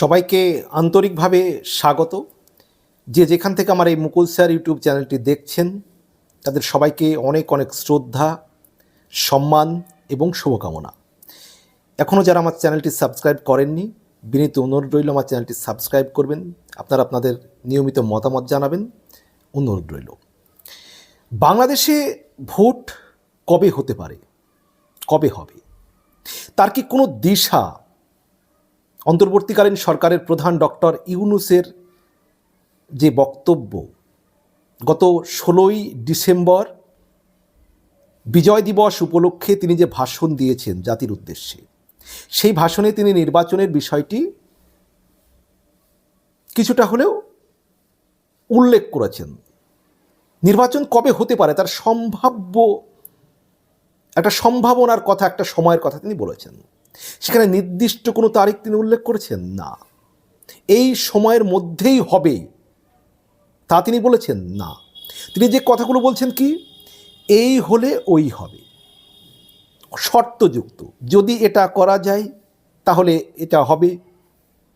সবাইকে আন্তরিকভাবে স্বাগত। যে যেখান থেকে আমার এই মুকুল স্যার ইউটিউব চ্যানেলটি দেখছেন, তাদের সবাইকে অনেক অনেক শ্রদ্ধা, সম্মান এবং শুভকামনা। এখনও যারা আমার চ্যানেলটি সাবস্ক্রাইব করেননি, বিনীত অনুরোধ রইল আমার চ্যানেলটি সাবস্ক্রাইব করবেন। আপনারা আপনাদের নিয়মিত মতামত জানাবেন, অনুরোধ রইল। বাংলাদেশে ভোট কবে হতে পারে? কবে হবে? তার কি কোনো দিশা অন্তর্বর্তীকালীন সরকারের প্রধান ডক্টর ইউনুসের যে বক্তব্য, গত ষোলোই ডিসেম্বর বিজয় দিবস উপলক্ষে তিনি যে ভাষণ দিয়েছেন জাতির উদ্দেশ্যে, সেই ভাষণে তিনি নির্বাচনের বিষয়টি কিছুটা হলেও উল্লেখ করেছেন। নির্বাচন কবে হতে পারে তার সম্ভাব্য, একটা সম্ভাবনার কথা, একটা সময়ের কথা তিনি বলেছেন। সেখানে নির্দিষ্ট কোনো তারিখ তিনি উল্লেখ করেছেন? না। এই সময়ের মধ্যেই হবে। তা তিনি বলেছেন, না। তিনি যে কথাগুলো বলছেন কি? এই হলে ওই হবে। শর্তযুক্ত। যদি এটা করা যায়, তাহলে এটা হবে।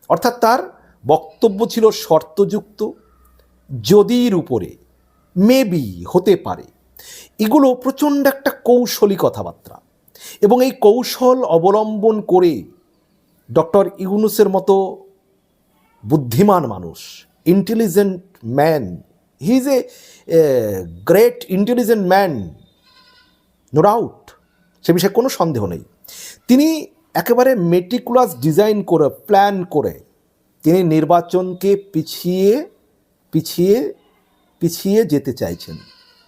অর্থাৎ তার বক্তব্য ছিল শর্তযুক্ত। যদির উপরে মেবি হতে পারে। এগুলো প্রচণ্ড একটা কৌশলী কথাবার্তা। এবং এই কৌশল অবলম্বন করে ডক্টর ইউনুসের মতো বুদ্ধিমান মানুষ intelligent man he is a great intelligent man no doubt সে বিষয়ে কোনো সন্দেহ নেই। তিনি একেবারে মেটিকুলাস ডিজাইন করে প্ল্যান করে, তিনি নির্বাচনকে পিছিয়ে পিছিয়ে পিছিয়ে যেতে চাইছেন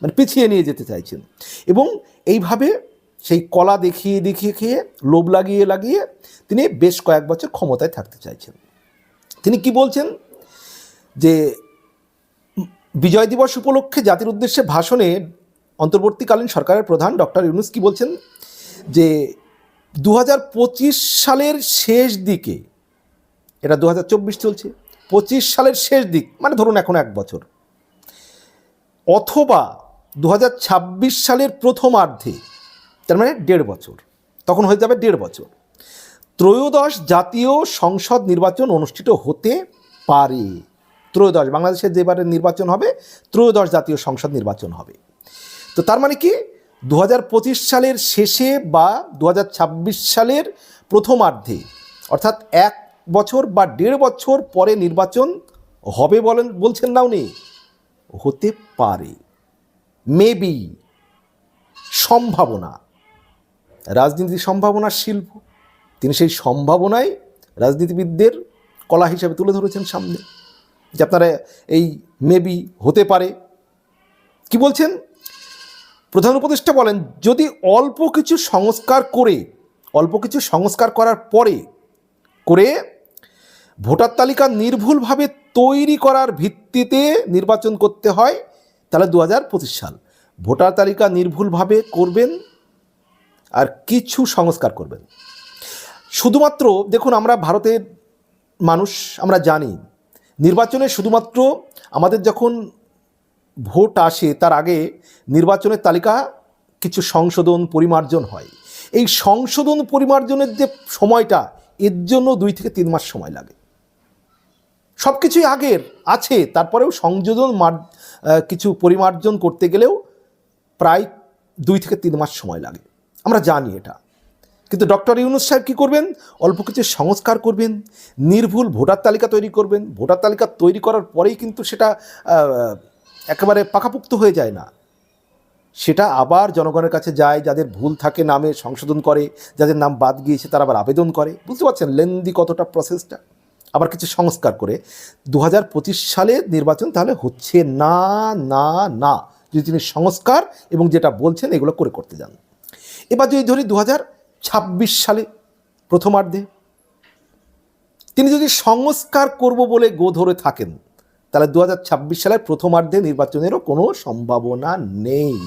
মানে পিছিয়ে নিয়ে যেতে চাইছেন। এবং এইভাবে সেই কলা দেখিয়ে দেখিয়ে খেয়ে, লোভ লাগিয়ে লাগিয়ে তিনি বেশ কয়েক বছর ক্ষমতায় থাকতে চাইছেন। তিনি কি বলছেন? যে বিজয় দিবস উপলক্ষে জাতির উদ্দেশ্যে ভাষণে অন্তর্বর্তীকালীন সরকারের প্রধান ডক্টর ইউনুস কি বলছেন? যে দু হাজার পঁচিশ সালের শেষ দিকে, এটা দু হাজার চব্বিশ চলছে, পঁচিশ সালের শেষ দিক মানে ধরুন এখন এক বছর, অথবা দু হাজার ছাব্বিশ সালের প্রথমার্ধে তার মানে দেড় বছর। তখন হয়ে যাবে দেড় বছর। ত্রয়োদশ জাতীয় সংসদ নির্বাচন অনুষ্ঠিত হতে পারে। ত্রয়োদশ বাংলাদেশের যেবারে নির্বাচন হবে, ত্রয়োদশ জাতীয় সংসদ নির্বাচন হবে। তো তার মানে কি? দু হাজার পঁচিশ সালের শেষে বা দু হাজার ছাব্বিশ সালের প্রথমার্ধে, অর্থাৎ এক বছর বা দেড় বছর পরে নির্বাচন হবে বলেন, বলছেন না উনি হতে পারে। মেবি সম্ভাবনা। রাজনীতির সম্ভাবনার শিল্প। তিনি সেই সম্ভাবনায় রাজনীতিবিদদের কলা হিসাবে তুলে ধরেছেন সামনে। যে আপনারা এই মেবি হতে পারে। কি বলছেন? প্রধান উপদেষ্টা বলেন, যদি অল্প কিছু সংস্কার করে, অল্প কিছু সংস্কার করার পরে করে ভোটার তালিকা নির্ভুলভাবে তৈরি করার ভিত্তিতে নির্বাচন করতে হয়, তাহলে দু হাজার পঁচিশ সাল ভোটার তালিকা নির্ভুলভাবে করবেন আর কিছু সংস্কার করবেন। শুধুমাত্র দেখুন, আমরা ভারতের মানুষ, আমরা জানি, নির্বাচনে শুধুমাত্র আমাদের যখন ভোট আসে, তার আগে নির্বাচনের তালিকা কিছু সংশোধন, পরিমার্জন হয়। এই সংশোধন, পরিমার্জনের যে সময়টা, এর জন্য দুই থেকে তিন মাস সময় লাগে। সব কিছুই আগের, আছে, তারপরেও সংযোজন মার কিছু পরিমার্জন করতে গেলেও প্রায় দুই থেকে তিন মাস সময় লাগে। আমরা জানি এটা। কিন্তু ডক্টর ইউনুস সাহেব কী করবেন? অল্প কিছু সংস্কার করবেন, নির্ভুল ভোটার তালিকা তৈরি করবেন। ভোটার তালিকা তৈরি করার পরেই কিন্তু সেটা একেবারে পাকাপুক্ত হয়ে যায় না। সেটা আবার জনগণের কাছে যায়, যাদের ভুল থাকে নামে সংশোধন করে, যাদের নাম বাদ গিয়েছে তারা আবার আবেদন করে। বুঝতে পারছেন লেন্দি কতটা প্রসেসটা আবার কিছু সংস্কার করে। দু হাজার পঁচিশ সালে নির্বাচন তাহলে হচ্ছে না না না। যদি তিনি সংস্কার এবং যেটা বলছেন এগুলো করে করতে যান। এবার যদি ধরি দু ছাব্বিশ সালে প্রথমার্ধে, তিনি যদি সংস্কার করব বলে গো ধরে থাকেন, তাহলে দু হাজার ছাব্বিশ সালের প্রথমার্ধে নির্বাচনেরও কোনো সম্ভাবনা নেই।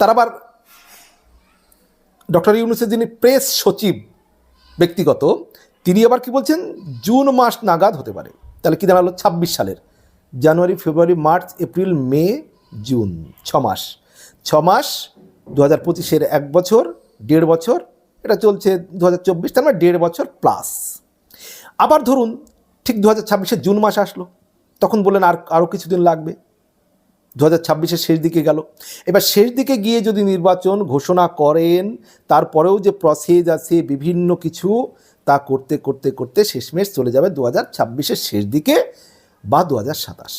তার আবার ডক্টর ইউনুসের যিনি প্রেস সচিব ব্যক্তিগত, তিনি আবার কি বলছেন? জুন মাস নাগাদ হতে পারে। তাহলে কি দাঁড়াল ছাব্বিশ সালের? জানুয়ারি, ফেব্রুয়ারি, মার্চ, এপ্রিল, মে, জুন, ছ মাস। ছ মাস দু হাজার পঁচিশের এক বছর, দেড় বছর, এটা চলছে দু হাজার চব্বিশ, তার মানে দেড় বছর প্লাস আবার ধরুন, ঠিক দু হাজার ছাব্বিশে জুন মাস আসলো, তখন বললেন আর আরও কিছুদিন লাগবে। দু হাজার ছাব্বিশের শেষ দিকে গেল। এবার শেষ দিকে গিয়ে যদি নির্বাচন ঘোষণা করেন, তারপরেও যে প্রসেস আছে, বিভিন্ন কিছু, তা করতে করতে করতে শেষমেশ চলে যাবে দু হাজার ছাব্বিশের শেষ দিকে বা দু হাজার সাতাশ।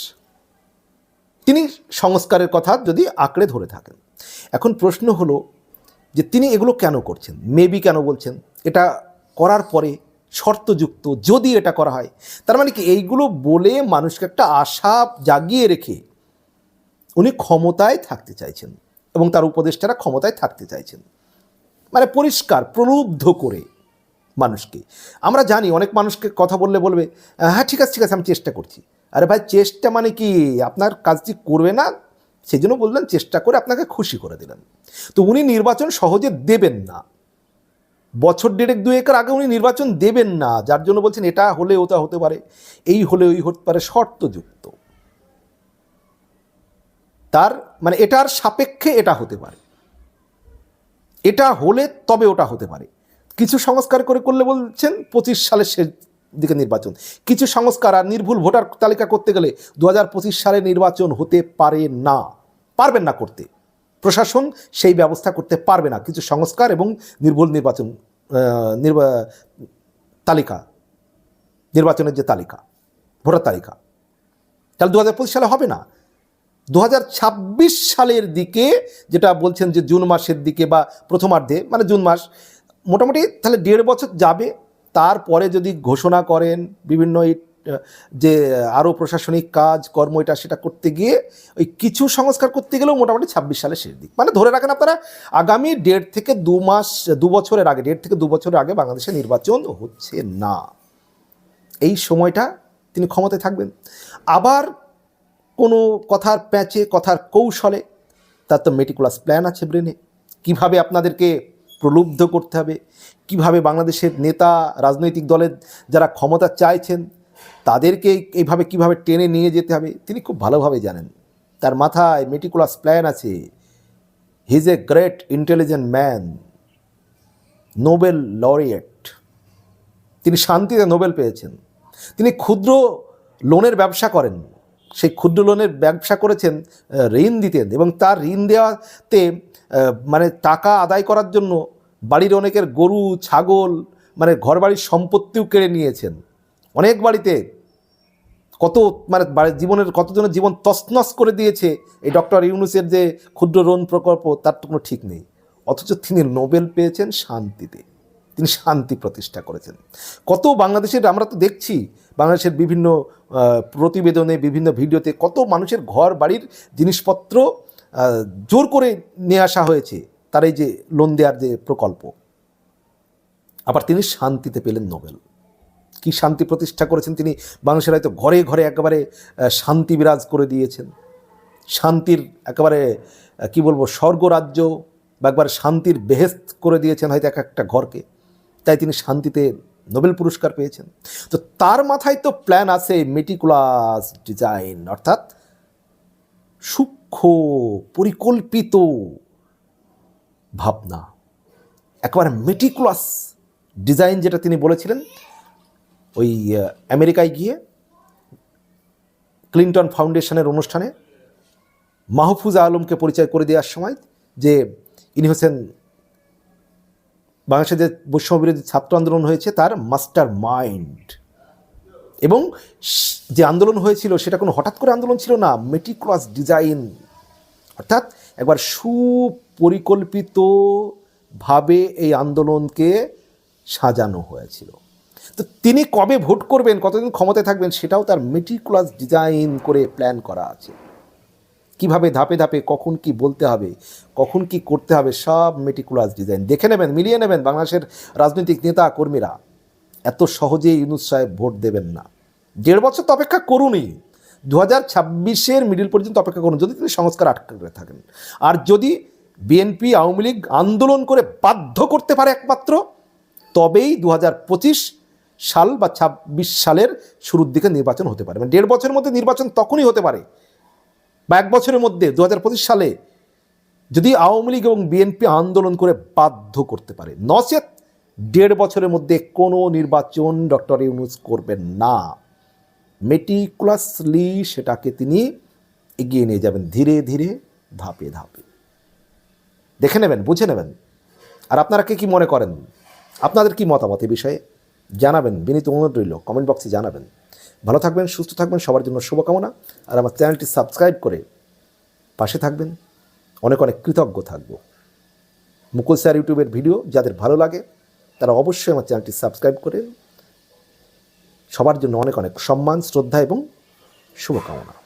তিনি সংস্কারের কথা যদি আঁকড়ে ধরে থাকেন। এখন প্রশ্ন হলো যে তিনি এগুলো কেন করছেন? মেবি কেন বলছেন? এটা করার পরে শর্তযুক্ত যদি এটা করা হয়, তার মানে কি এইগুলো বলে মানুষকে একটা আশা জাগিয়ে রেখে উনি ক্ষমতায় থাকতে চাইছেন এবং তার উপদেষ্টারা ক্ষমতায় থাকতে চাইছেন। মানে পরিষ্কার, প্রলুব্ধ করে মানুষকে। আমরা জানি অনেক মানুষকে কথা বললে বলবে হ্যাঁ ঠিক আছে ঠিক আছে, আমি চেষ্টা করছি। আরে ভাই, চেষ্টা মানে কি? আপনার কাজটি করবে না সেই জন্য বললেন, চেষ্টা করে আপনাকে খুশি করে দিলেন। তো উনি নির্বাচন সহজে দেবেন না। বছর দেড়েক দুয়েকের আগে উনি নির্বাচন দেবেন না, যার জন্য বলছেন, এটা হলে ওটা হতে পারে, এই হলে ওই হতে পারে, শর্তযুক্ত। তার মানে এটার সাপেক্ষে এটা হতে পারে। এটা হলে তবে ওটা হতে পারে। কিছু সংস্কার করে করলে বলছেন, পঁচিশ সালের দিকে নির্বাচন। কিছু সংস্কার আর নির্ভুল ভোটার তালিকা করতে গেলে দু হাজার পঁচিশ সালে নির্বাচন হতে পারে না, পারবেন না করতে। প্রশাসন সেই ব্যবস্থা করতে পারবে না। কিছু সংস্কার এবং নির্ভুল নির্বাচন নির্বা, তালিকা, নির্বাচনের যে তালিকা, ভোটার তালিকা। তাহলে দু হাজার পঁচিশ সালে হবে না। দু হাজার ছাব্বিশ সালের দিকে যেটা বলছেন যে জুন মাসের দিকে বা প্রথমার্ধে মানে জুন মাস, মোটামুটি তাহলে দেড় বছর যাবে। তারপরে যদি ঘোষণা করেন বিভিন্ন যে আরও প্রশাসনিক কাজ, কর্ম, এটা সেটা করতে গিয়ে ওই কিছু সংস্কার করতে গেলেও মোটামুটি ছাব্বিশ সালের শেষ দিক। মানে ধরে রাখেন আপনারা, আগামী দেড় থেকে দু মাস, দু বছরের আগে, দেড় থেকে দু বছরের আগে বাংলাদেশে নির্বাচন হচ্ছে না। এই সময়টা তিনি ক্ষমতায় থাকবেন। আবার কোনো কথার প্যাঁচে, কথার কৌশলে, তার তো মেটিকুলাস প্ল্যান আছে ব্রেনে। কীভাবে আপনাদেরকে প্রলুব্ধ করতে হবে। কীভাবে বাংলাদেশের নেতা, রাজনৈতিক দলের যারা ক্ষমতা চাইছেন, তাদেরকে এইভাবে কীভাবে টেনে নিয়ে যেতে হবে, তিনি খুব ভালোভাবে জানেন। তার মাথায় মেটিকুলাস প্ল্যান আছে। He is a great intelligent man Nobel laureate তিনি শান্তিতে নোবেল পেয়েছেন। তিনি ক্ষুদ্র লোনের ব্যবসা করেন। সেই ক্ষুদ্র লোনের ব্যবসা করেছেন ঋণ দিতেন এবং তার ঋণ দেওয়াতে মানে টাকা আদায় করার জন্য বাড়ির অনেকের গরু, ছাগল মানে ঘর বাড়ির সম্পত্তিও কেড়ে নিয়েছেন। অনেক বাড়িতে কত মানে জীবনের কতজনের জীবন তছনছ করে দিয়েছে, এই ডক্টর ইউনুসের যে ক্ষুদ্র ঋণ প্রকল্প, তার তো কোনো ঠিক নেই। অথচ তিনি নোবেল পেয়েছেন শান্তিতে। তিনি শান্তি প্রতিষ্ঠা করেছেন। কত বাংলাদেশের, আমরা তো দেখছি, বাংলাদেশের বিভিন্ন প্রতিবেদনে, বিভিন্ন ভিডিওতে কত মানুষের ঘর বাড়ির জিনিসপত্র জোর করে নিয়ে আসা হয়েছে। তার এই যে লোন দেওয়ার যে প্রকল্প, আবার তিনি শান্তিতে পেলেন নোবেল। কি শান্তি প্রতিষ্ঠা করেছেন তিনি? বাংলাদেশের হয়তো ঘরে ঘরে একেবারে শান্তি বিরাজ করে দিয়েছেন। শান্তির একেবারে কি বলব, স্বর্গরাজ্য বা একবার শান্তির বেহেস্ত করে দিয়েছেন হয়তো এক একটা ঘরকে। তাই তিনি শান্তিতে নোবেল পুরস্কার পেয়েছেন। তো তার মাথায় তো প্ল্যান আছে মেটিকুলাস ডিজাইন, অর্থাৎ সূক্ষ্ম, পরিকল্পিত ভাবনা। একেবারে মেটিকুলাস ডিজাইন যেটা তিনি বলেছিলেন, ওই আমেরিকায় গিয়ে ক্লিন্টন ফাউন্ডেশনের অনুষ্ঠানে মাহফুজ আলমকে পরিচয় করে দেওয়ার সময় যে ইনি হচ্ছেন বাংলাদেশে যে বৈষম্য বিরোধী ছাত্র আন্দোলন হয়েছে, তার মাস্টার মাইন্ড। এবং যে আন্দোলন হয়েছিল, সেটা কোনো হঠাৎ করে আন্দোলন ছিল না মেটিক্রস ডিজাইন অর্থাৎ একবার সুপরিকল্পিতভাবে এই আন্দোলনকে সাজানো হয়েছিল। তো তিনি কবে ভোট করবেন, কতদিন ক্ষমতায় থাকবেন সেটাও তার মেটিকুলাস ডিজাইন করে প্ল্যান করা আছে। কীভাবে ধাপে ধাপে, কখন কি বলতে হবে, কখন কি করতে হবে, সব মেটিকুলাস ডিজাইন দেখে নেবেন, মিলিয়ে নেবেন বাংলাদেশের রাজনৈতিক নেতা কর্মীরা। এত সহজেই ইউনুস সাহেব ভোট দেবেন না। দেড় বছর তো অপেক্ষা করুনই। দু হাজার ছাব্বিশের মিডিল পর্যন্ত অপেক্ষা করুন, যদি তিনি সংস্কার আটকে থাকেন। আর যদি বিএনপি আওয়ামী লীগ আন্দোলন করে বাধ্য করতে পারে একমাত্র। তবেই দু হাজার পঁচিশ সাল বা ছাব্বিশ সালের শুরুর দিকে নির্বাচন হতে পারে। মানে দেড় বছরের মধ্যে নির্বাচন তখনই হতে পারে বা এক বছরের মধ্যে দু হাজার পঁচিশ সালে যদি আওয়ামী লীগ এবং বিএনপি আন্দোলন করে বাধ্য করতে পারে। নচেত দেড় বছরের মধ্যে কোনো নির্বাচন ডক্টর ইউনুস করবেন না। মেটিকুলাসলি সেটাকে তিনি এগিয়ে নিয়ে যাবেন ধীরে ধীরে, ধাপে ধাপে। দেখে নেবেন, বুঝে নেবেন। আর আপনারা কে কী মনে করেন? আপনাদের কি মতামত এ বিষয়ে? জানাবেন, বিনীত অনুরোধ রইল কমেন্ট বক্সে জানাবেন। ভালো থাকবেন, সুস্থ থাকবেন, সবার জন্য শুভকামনা। আর আমার চ্যানেলটি সাবস্ক্রাইব করে পাশে থাকবেন। অনেক অনেক কৃতজ্ঞ থাকব। মুকুল স্যার ইউটিউবের ভিডিও যাদের ভালো লাগে, তারা অবশ্যই আমার চ্যানেলটি সাবস্ক্রাইব করে সবার জন্য অনেক অনেক সম্মান, শ্রদ্ধা এবং শুভকামনা।